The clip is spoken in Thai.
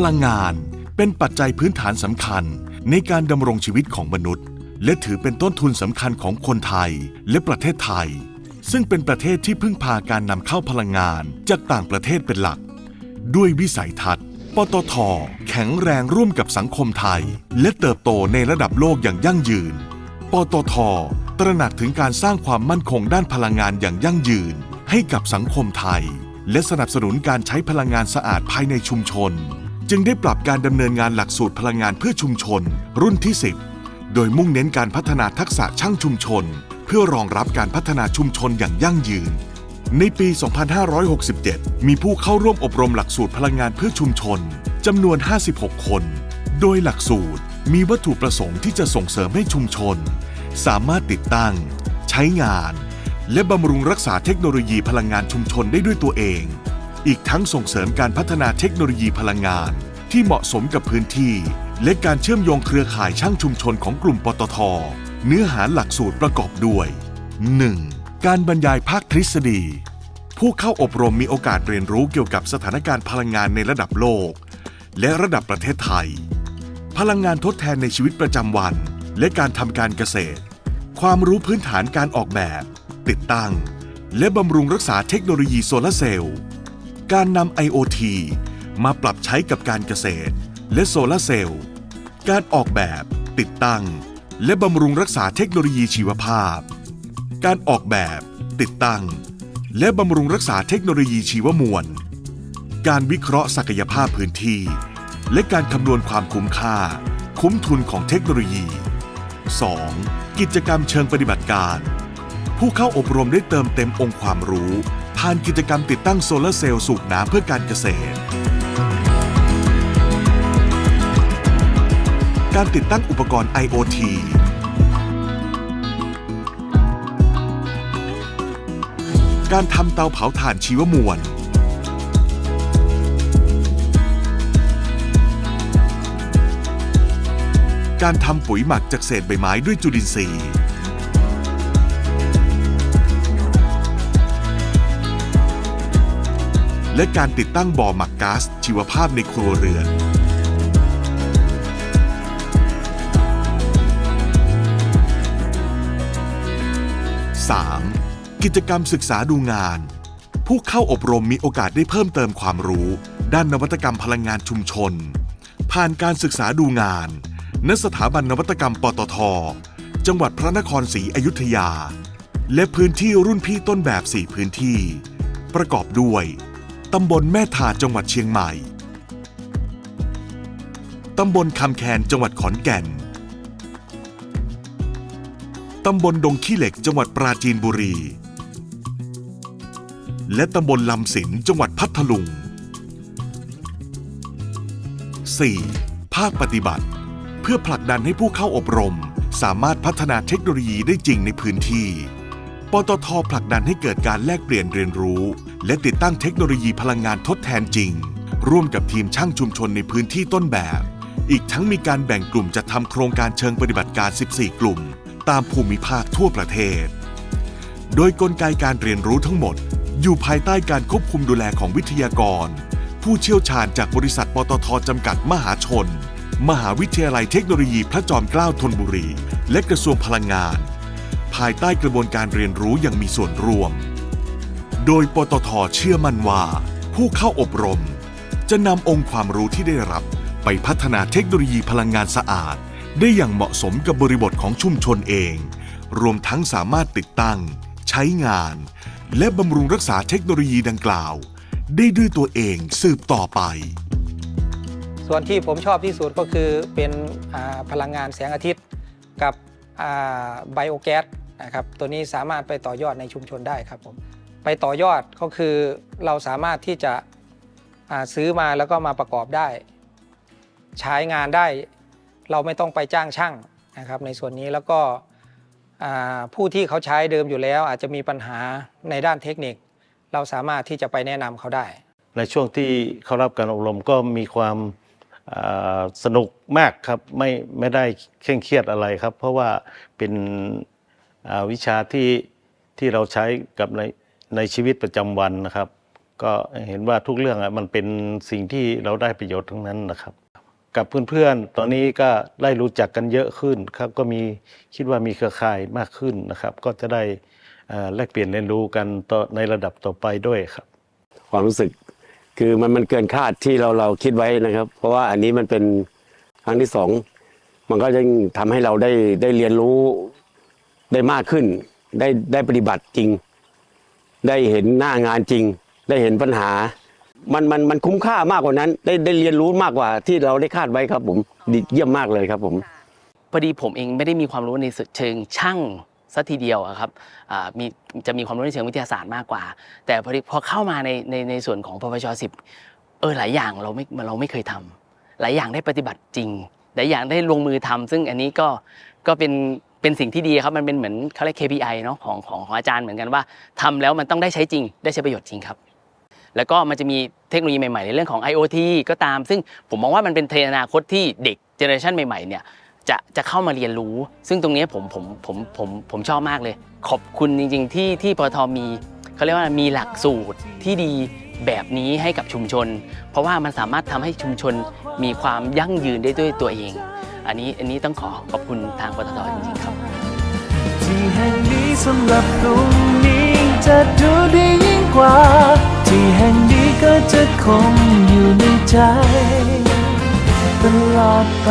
พลังงานเป็นปัจจัยพื้นฐานสำคัญในการดำรงชีวิตของมนุษย์ และถือเป็นต้นทุนสำคัญของคนไทยและประเทศไทย ซึ่งเป็นประเทศที่พึ่งพาการนำเข้าพลังงานจากต่างประเทศเป็นหลัก ด้วยวิสัยทัศน์ปตท แข็งแรงร่วมกับสังคมไทย และเติบโตในระดับโลกอย่างยั่งยืน ปตท ตระหนักถึงการสร้างความมั่นคงด้านพลังงานอย่างยั่งยืน ให้กับสังคมไทย และสนับสนุนการใช้พลังงานสะอาดภายในชุมชน จึงได้ปรับการดำเนินงานหลักสูตรพลังงานเพื่อชุมชน รุ่นที่ 10 โดยมุ่งเน้นการพัฒนาทักษะช่างชุมชน เพื่อรองรับการพัฒนาชุมชนอย่างยั่งยืน ในปี 2567 มีผู้เข้าร่วมอบรมหลักสูตรพลังงานเพื่อชุมชนจำนวน 56 คน โดยหลักสูตรมีวัตถุประสงค์ที่จะส่งเสริมให้ชุมชน สามารถติดตั้ง ใช้งาน และบำรุงรักษาเทคโนโลยีพลังงานชุมชนได้ด้วยตัวเอง อีกทั้งส่งเสริมการพัฒนาเทคโนโลยีพลังงาน ที่เหมาะสมกับพื้นที่ และการเชื่อมโยงเครือข่ายช่างชุมชนของกลุ่มปตท เนื้อหาหลักสูตรประกอบด้วย 1. การบรรยายภาคทฤษฎี ผู้เข้าอบรมมีโอกาสเรียนรู้เกี่ยวกับสถานการณ์พลังงานในระดับโลก และระดับประเทศไทย พลังงานทดแทนในชีวิตประจำวัน และการทำการเกษตร ความรู้พื้นฐานการออกแบบ ติดตั้ง และบำรุงรักษาเทคโนโลยีโซลาร์เซลล์ การนำ IoT มาปรับใช้กับการเกษตร และโซลาเซลล์ การออกแบบ ติดตั้ง และบำรุงรักษาเทคโนโลยีชีวภาพ การออกแบบ ติดตั้ง และบำรุงรักษาเทคโนโลยีชีวมวล การวิเคราะห์ศักยภาพพื้นที่ และการคำนวณความคุ้มค่า คุ้มทุนของเทคโนโลยี 2. กิจกรรมเชิงปฏิบัติการ ผู้เข้าอบรมได้เติมเต็มองค์ความรู้ ผ่านกิจกรรมติดตั้งโซลาร์เซลล์สูบน้ำเพื่อการเกษตร การติดตั้งอุปกรณ์ IoT การทำเตาเผาถ่านชีวมวล การทำปุ๋ยหมักจากเศษใบไม้ด้วยจุลินทรีย์ และการติดตั้งบ่อหมักก๊าซชีวภาพในครัวเรือน 3. กิจกรรมศึกษาดูงาน ผู้เข้าอบรมมีโอกาสได้เพิ่มเติมความรู้ ด้านนวัตกรรมพลังงานชุมชน ผ่านการศึกษาดูงานณสถาบันนวัตกรรมปตท จังหวัดพระนครศรีอยุธยา และพื้นที่รุ่นพี่ต้นแบบ 4 พื้นที่ ประกอบด้วย ตำบลแม่ทาจังหวัดเชียงใหม่ ตำบลคำแคนจังหวัดขอนแก่น ตำบลดงขี้เหล็กจังหวัดปราจีนบุรี และตำบลลำสินจังหวัดพัทลุง 4. ภาคปฏิบัติ เพื่อผลักดันให้ผู้เข้าอบรม สามารถพัฒนาเทคโนโลยีได้จริงในพื้นที่ ปตทผลักดันให้เกิดการแลกเปลี่ยนเรียนรู้ และติดตั้งเทคโนโลยีพลังงานทดแทนจริง ร่วมกับทีมช่างชุมชนในพื้นที่ต้นแบบ อีกทั้งมีการแบ่งกลุ่มจัดทำโครงการเชิงปฏิบัติการ 14 กลุ่ม ตามภูมิภาคทั่วประเทศ โดยกลไกการเรียนรู้ทั้งหมด อยู่ภายใต้การควบคุมดูแลของวิทยากร ผู้เชี่ยวชาญจากบริษัทปตทจำกัดมหาชน มหาวิทยาลัยเทคโนโลยีพระจอมเกล้าธนบุรี และกระทรวงพลังงาน ภายใต้กระบวนการเรียนรู้อย่างมีส่วนร่วม โดยปตทเชื่อมั่นว่า ผู้เข้าอบรม จะนำองค์ความรู้ที่ได้รับไปพัฒนาเทคโนโลยีพลังงานสะอาด ได้อย่างเหมาะสมกับบริบทของชุมชนเอง รวมทั้งสามารถติดตั้ง ใช้งาน และบำรุงรักษาเทคโนโลยีดังกล่าว ได้ด้วยตัวเองสืบต่อไป ส่วนที่ผมชอบที่สุดก็คือเป็นพลังงานแสงอาทิตย์กับไบโอแก๊สนะครับตัวนี้สามารถไปต่อยอดในชุมชนได้ครับผม ไปต่อยอดก็คือเราสามารถที่จะซื้อมาแล้วก็มาประกอบได้ ใช้งานได้เราไม่ต้องไปจ้างช่างนะครับ ในส่วนนี้แล้วก็ผู้ที่เขาใช้เดิมอยู่แล้ว อาจจะมีปัญหาในด้านเทคนิค เราสามารถที่จะไปแนะนำเขาได้ ในช่วงที่เขารับการอบรมก็มีความสนุกมากครับไม่ไม่ได้เคร่งเครียดอะไรครับ เพราะว่าเป็นวิชาที่ที่เราใช้กับใน ในชีวิตประจำวันนะครับ ก็เห็นว่าทุกเรื่องอะมันเป็นสิ่งที่เราได้ประโยชน์ทั้งนั้นนะครับ กับเพื่อนๆ ตอนนี้ก็ได้รู้จักกันเยอะขึ้นครับ ก็มีคิดว่ามีเครือข่ายมากขึ้นนะครับ ก็จะได้แลกเปลี่ยนเรียนรู้กันต่อในระดับต่อไปด้วยครับ ความรู้สึกคือมันมันเกินคาดที่เราเราคิดไว้นะครับ เพราะว่าอันนี้มันเป็นครั้งที่สองมันก็ยังทำให้เราได้ได้เรียนรู้ได้มากขึ้น ได้ได้ปฏิบัติจริง ได้เห็นหน้างานจริง ได้เห็นปัญหา มันมันมันคุ้มค่ามากกว่านั้น ได้ได้เรียนรู้มากกว่าที่เราได้คาดไว้ครับผมดีเยี่ยมมากเลยครับผม พอดีผมเองไม่ได้มีความรู้ในเชิงช่างสัทีเดียวอะครับอ่ามีจะมีความรู้ในเชิงวิทยาศาสตร์มากกว่า แต่พอดีพอเข้ามาในในในส่วนของปปชสิบเออหลายอย่างเราไม่เราไม่เคยทำหลายอย่างได้ปฏิบัติจริงหลายอย่างได้ลงมือทำซึ่งอันนี้ก็ก็เป็น เป็นสิ่งที่ดีครับมันเป็นเหมือนเขาเรียก KPI เนาะของของของอาจารย์เหมือนกันว่าทำแล้วมันต้องได้ใช้จริง ได้ใช้ประโยชน์จริงครับ แล้วก็มันจะมีเทคโนโลยีใหม่ๆ ในเรื่องของ IoT ก็ตาม ซึ่งผมมองว่ามันเป็นเทรนด์อนาคตที่เด็กเจเนอเรชันใหม่ๆเนี่ยจะจะเข้ามาเรียนรู้ ซึ่งตรงนี้ผมผมผมผมผมชอบมากเลย ขอบคุณจริง ๆ ที่ที่ปตทมีเขาเรียกว่ามีหลักสูตรที่ดีแบบนี้ให้กับชุมชน เพราะว่ามันสามารถทำให้ชุมชนมีความยั่งยืนได้ด้วยตัวเอง อันนี้อันนี้ต้องขอขอบคุณทางปตทจริงๆครับที่แห่งนี้สำหรับตรงนี้จะดูดียิ่งกว่า ที่แห่งนี้ก็จะคงอยู่ในใจ ตลอดไป